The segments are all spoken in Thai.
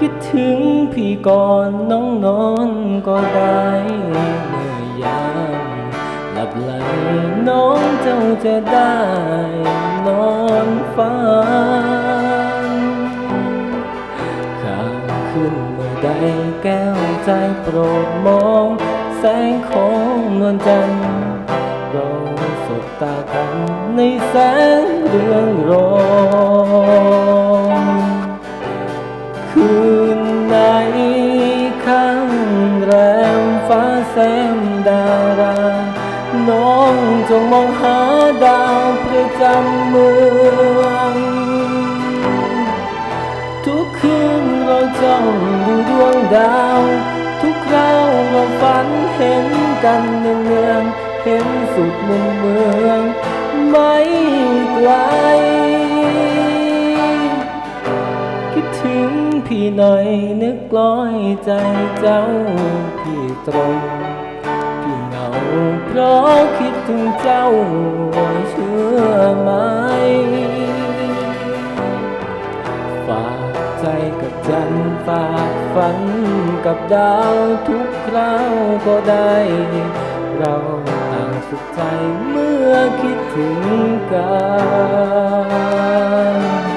คิดถึงพี่ก่อนน้องนอนก็ได้เมื่อยามหลับไหลน้องเจ้าจะได้นอนฝันข้าขึ้นเมื่อใดแก้วใจโปรดมอง แสงของนวลจันทร์เราสบตากันในแสงเรืองรองาราน้องจงมองหาดาวประจำเมือง ทุกคืนเราจ้องดูดวงดาว ทุกคราวเราฝันเห็นกันเนือง เห็นสุดมุมเมือง ไม่ไกลคิดถึงพี่หน่อยนึกกลอยใจเจ้าพี่ตรง เพราะคิดถึงเจ้าเชื่อไหม ฝากใจกับจันทร์ฝากฝันกับดาวทุกคราวก็ได้ เราต่างสุขใจเมื่อคิดถึงกัน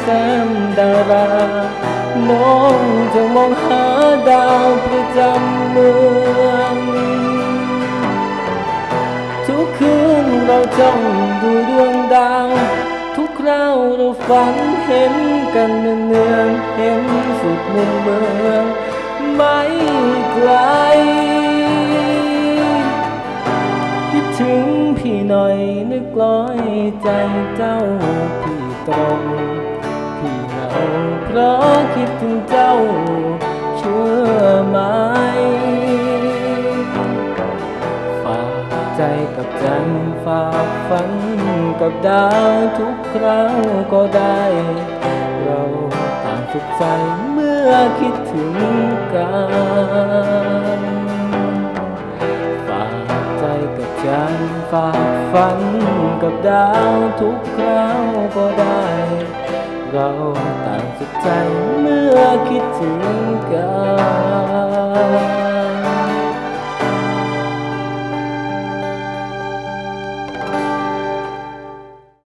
แซมดารา น้องจะมองหาดาวประจำเมือง ทุกคืนเราจ้องดูดวงดาว ทุกคราวเราฝันเห็นกันเนืองเห็นสุดมุมเมืองไม่ไกลคิดถึงพี่หน่อยนึกลอยใจเจ้าพี่ตรง เพราะคิดถึงเจ้าเชื่อไหม ฝากใจกับจันฝากฝันกับดาวทุกคราวก็ได้ เราต่างสุขใจเมื่อคิดถึงกันฝากใจกับจันฝากฝันกับดาวทุกคราวก็ได้ เราต่างสุขใจเมื่อคิดถึงกัน